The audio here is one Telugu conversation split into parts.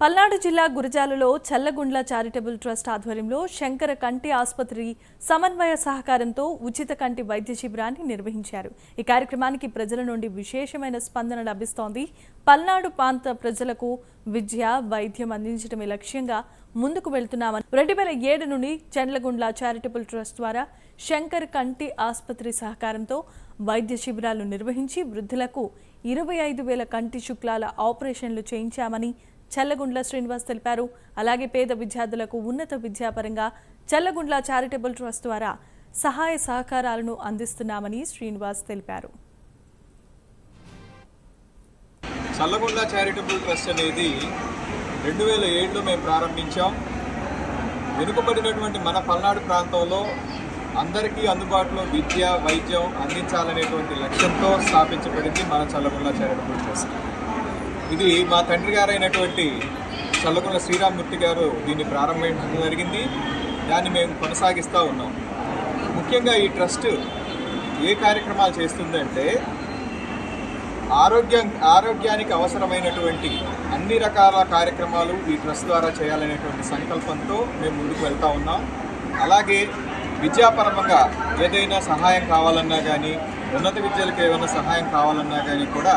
పల్నాడు జిల్లా గురజాలలో చల్లగుండ్ల చారిటబుల్ ట్రస్ట్ ఆధ్వర్యంలో శంకర కంటి ఆసుపత్రి సమన్వయ సహకారంతో ఉచిత కంటి వైద్య శిబిరాన్ని నిర్వహించారు. ఈ కార్యక్రమానికి ప్రజల నుండి విశేషమైన స్పందన లభిస్తోంది. పల్నాడు ప్రాంత ప్రజలకు విద్య వైద్యం అందించడమే లక్ష్యంగా ముందుకు వెళ్తున్నామని రెండు వేల ఏడు నుండి చెండ్లగుండ్ల చారిటబుల్ ట్రస్ట్ ద్వారా శంకర్ కంటి ఆసుపత్రి సహకారంతో వైద్య శిబిరాలు నిర్వహించి వృద్ధులకు ఇరవై ఐదు వేల కంటి శుక్లాల ఆపరేషన్లు చేయించామని చల్లగుండ్ల శ్రీనివాస్ తెలిపారు. అలాగే పేద విద్యార్థులకు ఉన్నత విద్యాపరంగా చల్లగుండ్ల చారిటబుల్ ట్రస్ట్ ద్వారా సహాయ సహకారాలను అందిస్తున్నామని శ్రీనివాస్ తెలిపారు. చల్లగుండ్ల చారిటబుల్ ట్రస్ట్ అనేది రెండు వేల ఏడులో మేము ప్రారంభించాం. వెనుకబడినటువంటి మన పల్నాడు ప్రాంతంలో అందరికీ అందుబాటులో విద్య వైద్యం అందించాలనేటువంటి లక్ష్యంతో స్థాపించబడింది మన చల్లగుండ్ల చారిటబుల్ ట్రస్ట్ ఇది మా తండ్రి గారైనటువంటి చల్లగుండ్ల శ్రీరామ్మూర్తి గారు దీన్ని ప్రారంభించడం జరిగింది. దాన్ని మేము కొనసాగిస్తూ ఉన్నాం. ముఖ్యంగా ఈ ట్రస్ట్ ఏ కార్యక్రమాలు చేస్తుందంటే ఆరోగ్యం ఆరోగ్యానికి అవసరమైనటువంటి అన్ని రకాల కార్యక్రమాలు ఈ ట్రస్ట్ ద్వారా చేయాలనేటువంటి సంకల్పంతో మేము ముందుకు వెళ్తూ ఉన్నాం. అలాగే విద్యాపరంగా ఏదైనా సహాయం కావాలన్నా కానీ ఉన్నత విద్యలకు ఏమైనా సహాయం కావాలన్నా కానీ కూడా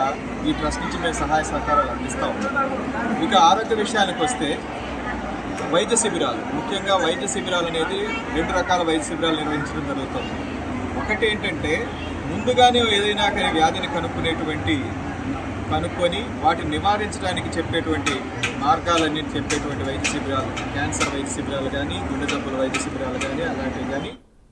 ఈ ట్రస్ట్ నుంచి మేము సహాయ సహకారాలు అందిస్తూ. ఇక ఆరోగ్య విషయానికి వస్తే వైద్య శిబిరాలు ముఖ్యంగా వైద్య శిబిరాలు అనేది రెండు రకాల వైద్య శిబిరాలు నిర్వహించడం జరుగుతుంది. ఒకటి ఏంటంటే ముందుగానే ఏదైనా కానీ వ్యాధిని కనుక్కునేటువంటి కనుక్కొని వాటిని నివారించడానికి చెప్పేటువంటి మార్గాలన్నీ చెప్పేటువంటి వైద్య శిబిరాలు క్యాన్సర్ వైద్య శిబిరాలు కానీ గుండె జబ్బుల వైద్య శిబిరాలు కానీ అలాంటివి కానీ